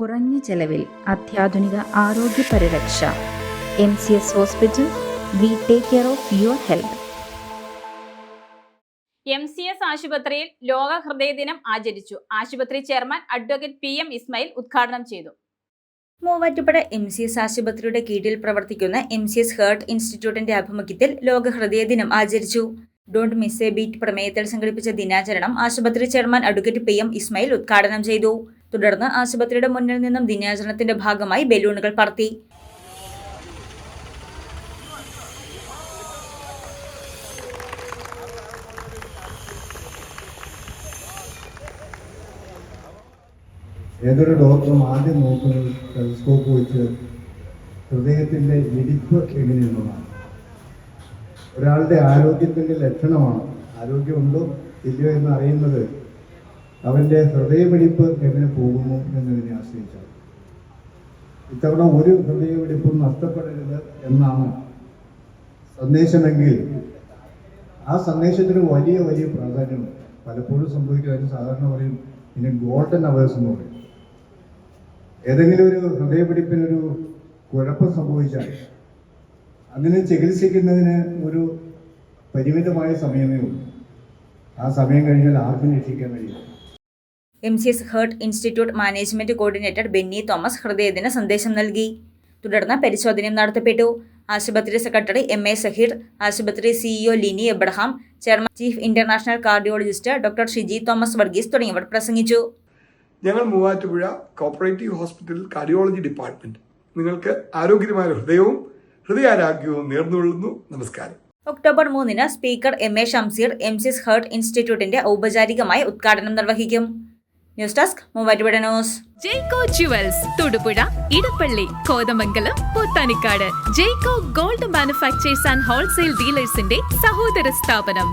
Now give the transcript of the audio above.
കുറഞ്ഞ ചെലവിൽ അത്യാധുനിക ആരോഗ്യ പരിരക്ഷ. M C S hospital we take care of your health. M C S ആശുപത്രിയിൽ ലോക ഹൃദയ ദിനം ആചരിച്ചു. ആശുപത്രി chairman advocate P M Ismail ഉദ്ഘാടനം ചെയ്തു. മൂവാറ്റുപുഴ എം സി എസ് ആശുപത്രിയുടെ കീഴിൽ പ്രവർത്തിക്കുന്ന എം സി എസ് ഹേർട്ട് ഇൻസ്റ്റിറ്റ്യൂട്ടിന്റെ ആഭിമുഖ്യത്തിൽ ലോക ഹൃദയ ദിനം ആചരിച്ചു. ഡോണ്ട് മിസ് എ ബീറ്റ് പ്രമേയത്തിൽ സംഘടിപ്പിച്ച ദിനാചരണം ആശുപത്രി chairman advocate P M Ismail ഉദ്ഘാടനം ചെയ്തു. തുടർന്ന് ആശുപത്രിയുടെ മുന്നിൽ നിന്നും ദിനാചരണത്തിന്റെ ഭാഗമായി ബലൂണുകൾ പറത്തി. ഏതൊരു ഡോക്ടറും ആദ്യം നോക്കുന്നത് ടെലിസ്കോപ്പ് വെച്ച് ഹൃദയത്തിന്റെ ഇടിപ്പ് എങ്ങനെയുള്ളതാണ്? ഒരാളുടെ ആരോഗ്യത്തിന്റെ ലക്ഷണമാണ്? ആരോഗ്യമുണ്ടോ? ഇല്ലയോ എന്ന് അറിയുന്നത് അവന്റെ ഹൃദയമിടിപ്പ് എങ്ങനെ പോകുന്നു എന്നതിനെ ആശ്രയിച്ചാണ്. ഇത്തവണ ഒരു ഹൃദയമിടിപ്പും നഷ്ടപ്പെടരുത് എന്നാണ് സന്ദേശമെങ്കിൽ ആ സന്ദേശത്തിന് വലിയ വലിയ പ്രാധാന്യമുണ്ട് പലപ്പോഴും സംഭവിക്കുന്നത് സാധാരണ പറയും ഇതിന് ഗോൾഡൻ അവേഴ്സ് എന്ന് പറയും. ഏതെങ്കിലും ഒരു ഹൃദയപിടിപ്പിനൊരു കുഴപ്പം സംഭവിച്ചാൽ അങ്ങനെ ചികിത്സിക്കുന്നതിന് ഒരു പരിമിതമായ സമയമേ ഉള്ളൂ. ആ സമയം കഴിഞ്ഞാൽ ആർക്കും രക്ഷിക്കാൻ കഴിയില്ല. M C S heart institute management coordinator Benny Thomas ഹൃദയത്തിന് സന്ദേശം നൽകി. തുടർന്ന് പരിശോധനയും നടത്തപ്പെട്ടു. ആശുപത്രി സെക്രട്ടറി എം എ സഹീർ ആശുപത്രി CEO Lini Abraham chairman chief international cardiologist doctor Shiji Thomas Varghese തുടങ്ങിയവർ പ്രസംഗിച്ചു. ഞങ്ങൾ Muvattupuzha cooperative hospital cardiology department. നിങ്ങൾക്ക് ആരോഗ്യമായ ഹൃദയവും ഹൃദയാരോഗ്യവും നേർന്നുകൊള്ളുന്നു. നമസ്കാരം. ഒക്ടോബർ മൂന്നിന് speaker M A Shamseer M C S heart ഇൻസ്റ്റിറ്റ്യൂട്ടിന്റെ ഔപചാരികമായ ഉദ്ഘാടനം നിർവഹിക്കും. News desk Muvattupuzha news. Jaico jewels Thodupuzha Edappally Kothamangalam Pothanicad. Jaico gold manufactures and wholesale ഡീലേഴ്സിന്റെ സഹോദര സ്ഥാപനം.